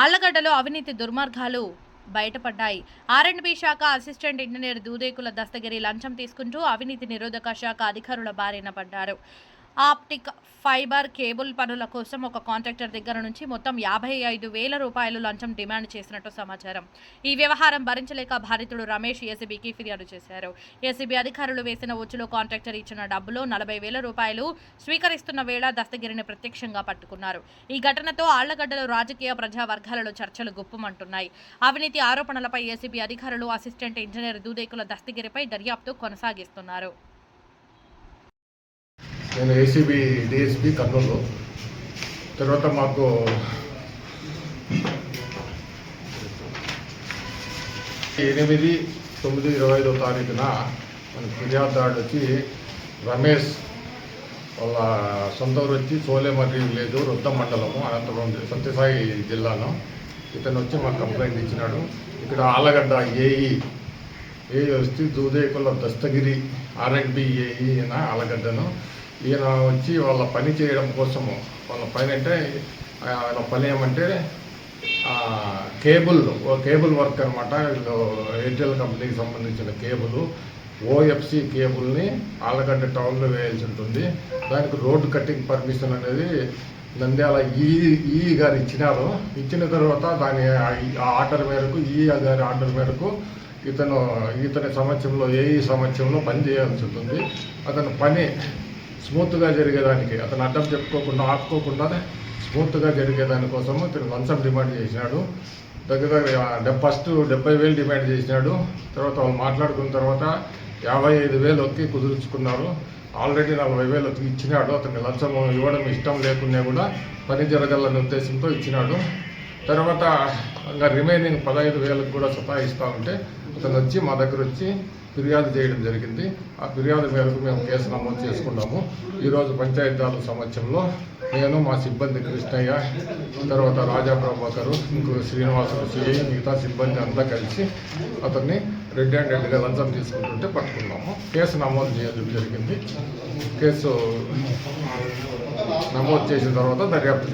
ఆళ్ళగడ్డలో అవినీతి దుర్మార్గాలు బయటపడ్డాయి. ఆర్ఎండ్బి శాఖ అసిస్టెంట్ ఇంజనీర్ దూదేకుల దస్తగిరి లంచం తీసుకుంటూ అవినీతి నిరోధక శాఖ అధికారుల బారిన పడ్డారు. ఆప్టిక్ ఫైబర్ కేబుల్ పనుల కోసం ఒక కాంట్రాక్టర్ దగ్గర నుంచి మొత్తం యాభై ఐదు వేల రూపాయలు లంచం డిమాండ్ చేసినట్టు సమాచారం. ఈ వ్యవహారం భరించలేక బాధితుడు రమేష్ ఏసీబీకి ఫిర్యాదు చేశారు. ఏసీబీ అధికారులు వేసిన ఒచ్చులో కాంట్రాక్టర్ ఇచ్చిన డబ్బులో నలభై వేల రూపాయలు స్వీకరిస్తున్న వేళ దస్తగిరిని ప్రత్యక్షంగా పట్టుకున్నారు. ఈ ఘటనతో ఆళ్ళగడ్డలో రాజకీయ ప్రజా వర్గాలలో చర్చలు గుప్పమంటున్నాయి. అవినీతి ఆరోపణలపై ఏసీబీ అధికారులు అసిస్టెంట్ ఇంజనీర్ దూదేకుల దస్తగిరిపై దర్యాప్తు కొనసాగిస్తున్నారు. నేను ఏసీబీ డిఎస్పి కర్నూలు తర్వాత మాకు ఎనిమిది తొమ్మిది ఇరవై ఐదో తారీఖున మన ఫిర్యాదుదారుడు వచ్చి రమేష్ వాళ్ళ సొంత ఊరు వచ్చి సోలేమర్రి విలేజ్ రుద్ద మండలము అనంతపురం సత్యసాయి జిల్లాను. ఇతను వచ్చి మాకు కంప్లైంట్ ఇచ్చినాడు. ఇక్కడ ఆలగడ్డ ఏఈ ఏఈ వచ్చి దూదేకుల దస్తగిరి ఆర్ఎండ్బి ఏఈ అయిన ఆలగడ్డను. ఈయన వచ్చి వాళ్ళ పని చేయడం కోసము వాళ్ళ పని అంటే ఆయన పని ఏమంటే కేబుల్ ఓ కేబుల్ వర్క్ అనమాట వీళ్ళు ఎయిర్టెల్ కంపెనీకి సంబంధించిన కేబుల్ ఓఎఫ్సి కేబుల్ని ఆలగడ్డ టౌన్లో వేయాల్సి ఉంటుంది. దానికి రోడ్డు కటింగ్ పర్మిషన్ అనేది నంద్యాల ఈ ఈ గారు ఇచ్చినారు. ఇచ్చిన తర్వాత దాని ఆ ఆర్డర్ మేరకు ఈ గారి ఆర్డర్ మేరకు ఇతను ఇతని సమక్షంలో ఏ సమక్షంలో పని చేయాల్సి ఉంటుంది. అతను పని స్మూత్గా జరిగేదానికి అతను అడ్డం చెప్పుకోకుండా ఆపుకోకుండా స్మూత్గా జరిగేదానికోసం ఇతను లంచం డిమాండ్ చేసినాడు దగ్గర దగ్గర ఫస్ట్ డెబ్బై వేలు డిమాండ్ చేసినాడు తర్వాత వాళ్ళు మాట్లాడుకున్న తర్వాత యాభై ఐదు వేలు ఒక్కి కుదుర్చుకున్నారు. ఆల్రెడీ నలభై వేలు ఒత్తి ఇచ్చినాడు. అతనికి లంచం ఇవ్వడం ఇష్టం లేకున్నా కూడా పని జరగాలనే ఉద్దేశంతో ఇచ్చినాడు. తర్వాత ఇంకా రిమైనింగ్ పదహైదు వేలకు కూడా సతాయిస్తూ ఉంటే అతను వచ్చి మా దగ్గర వచ్చి ఫిర్యాదు చేయడం జరిగింది. ఆ ఫిర్యాదు మేరకు మేము కేసు నమోదు చేసుకున్నాము. ఈరోజు పంచాయతీరాల సమక్షంలో నేను మా సిబ్బంది కృష్ణయ్య తర్వాత రాజా ప్రభాకర్ ఇంకో శ్రీనివాసులు సిఐ మిగతా సిబ్బంది అంతా కలిసి అతన్ని రెడ్ అండ్ రెడ్గా లంచం తీసుకుంటుంటే పట్టుకున్నాము. కేసు నమోదు చేయడం జరిగింది. కేసు నమోదు చేసిన తర్వాత దర్యాప్తు